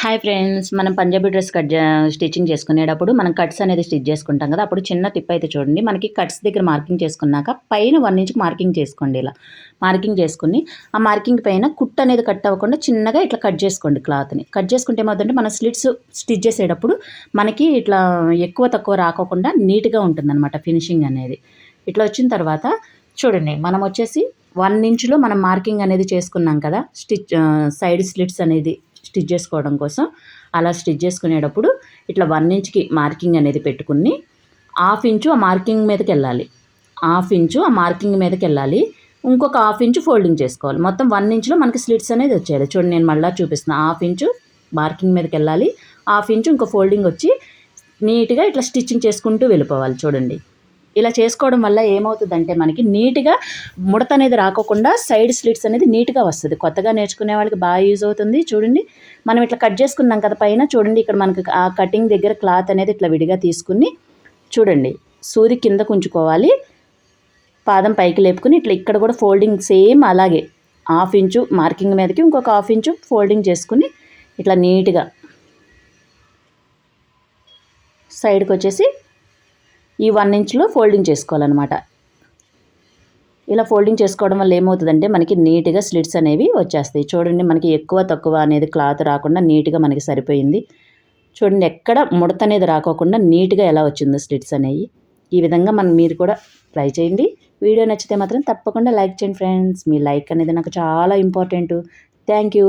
Hi friends మనం Punjabi dress cut stitching చేసుకునేటప్పుడు మనం కట్స్ అనేది స్టిచ్ చేసుకుంటాం కదా అప్పుడు చిన్న టిప్ అయితే చూడండి. మనకి కట్స్ దగ్గర మార్కింగ్ చేసుకున్నాక పైన వన్ ఇంచ్ మార్కింగ్ చేసుకోండి ఇలా. మార్కింగ్ చేసుకుని ఆ మార్కింగ్ పైన కుట్ అనేది కట్ అవ్వకుండా చిన్నగా ఇట్లా కట్ చేసుకోండి క్లాత్ని కట్ చేసుకుంటే ఏమవుతుందంటే మన స్లిట్స్ స్టిచ్ చేసేటప్పుడు మనకి ఇట్లా ఎక్కువ తక్కువ రాకోకుండా నీట్గా ఉంటుందన్నమాట ఫినిషింగ్ అనేది. ఇట్లా వచ్చిన తర్వాత చూడండి మనం వచ్చేసి వన్ ఇంచ్లో మనం మార్కింగ్ అనేది చేసుకున్నాం కదా స్టిచ్ సైడ్ స్లిట్స్ అనేది. స్టిచ్ చేసుకోవడం కోసం. అలా స్టిచ్ చేసుకునేటప్పుడు ఇట్లా వన్ ఇంచ్కి మార్కింగ్ అనేది పెట్టుకుని హాఫ్ ఇంచు ఆ మార్కింగ్ మీదకి వెళ్ళాలి. హాఫ్ ఇంచు ఆ మార్కింగ్ మీదకి వెళ్ళాలి. ఇంకొక హాఫ్ ఇంచు ఫోల్డింగ్ చేసుకోవాలి. మొత్తం వన్ ఇంచ్లో మనకి స్లిట్స్ అనేది వచ్చేయాలి. చూడండి నేను మళ్ళీ చూపిస్తున్నాను హాఫ్ ఇంచు మార్కింగ్ మీదకి వెళ్ళాలి. హాఫ్ ఇంచు ఇంకో ఫోల్డింగ్ వచ్చి నీట్గా ఇట్లా స్టిచ్చింగ్ చేసుకుంటూ వెళ్ళిపోవాలి. చూడండి. ఇలా చేసుకోవడం వల్ల ఏమవుతుందంటే మనకి నీట్గా ముడత అనేది రాకోకుండా సైడ్ స్లిట్స్ అనేది నీట్గా వస్తుంది. కొత్తగా నేర్చుకునే వాళ్ళకి బాగా యూజ్ అవుతుంది. చూడండి మనం ఇట్లా కట్ చేసుకున్నాం కదా పైన. చూడండి ఇక్కడ మనకి ఆ కటింగ్ దగ్గర క్లాత్ అనేది ఇట్లా విడిగా తీసుకుని చూడండి సూది కింద కుంచుకోవాలి. పాదం పైకి లేపుకుని ఇట్లా ఇక్కడ కూడా ఫోల్డింగ్ సేమ్ అలాగే. హాఫ్ ఇంచు మార్కింగ్ మీదకి ఇంకొక హాఫ్ ఇంచు ఫోల్డింగ్ చేసుకుని ఇట్లా నీట్గా సైడ్కి వచ్చేసి ఈ వన్ ఇంచ్లో ఫోల్డింగ్ చేసుకోవాలన్నమాట. ఇలా ఫోల్డింగ్ చేసుకోవడం వల్ల ఏమవుతుందంటే మనకి నీట్గా స్లిట్స్ అనేవి వచ్చేస్తాయి. చూడండి మనకి ఎక్కువ తక్కువ అనేది క్లాత్ రాకుండా నీట్గా మనకి సరిపోయింది. చూడండి ఎక్కడ ముడత అనేది రాకోకుండా నీట్గా ఎలా వచ్చిందో స్లిట్స్ అనేవి. ఈ విధంగా మనం మీరు కూడా ట్రై చేయండి. వీడియో నచ్చితే మాత్రం తప్పకుండా లైక్ చేయండి ఫ్రెండ్స్. మీ లైక్ అనేది నాకు చాలా ఇంపార్టెంట్. Thank you.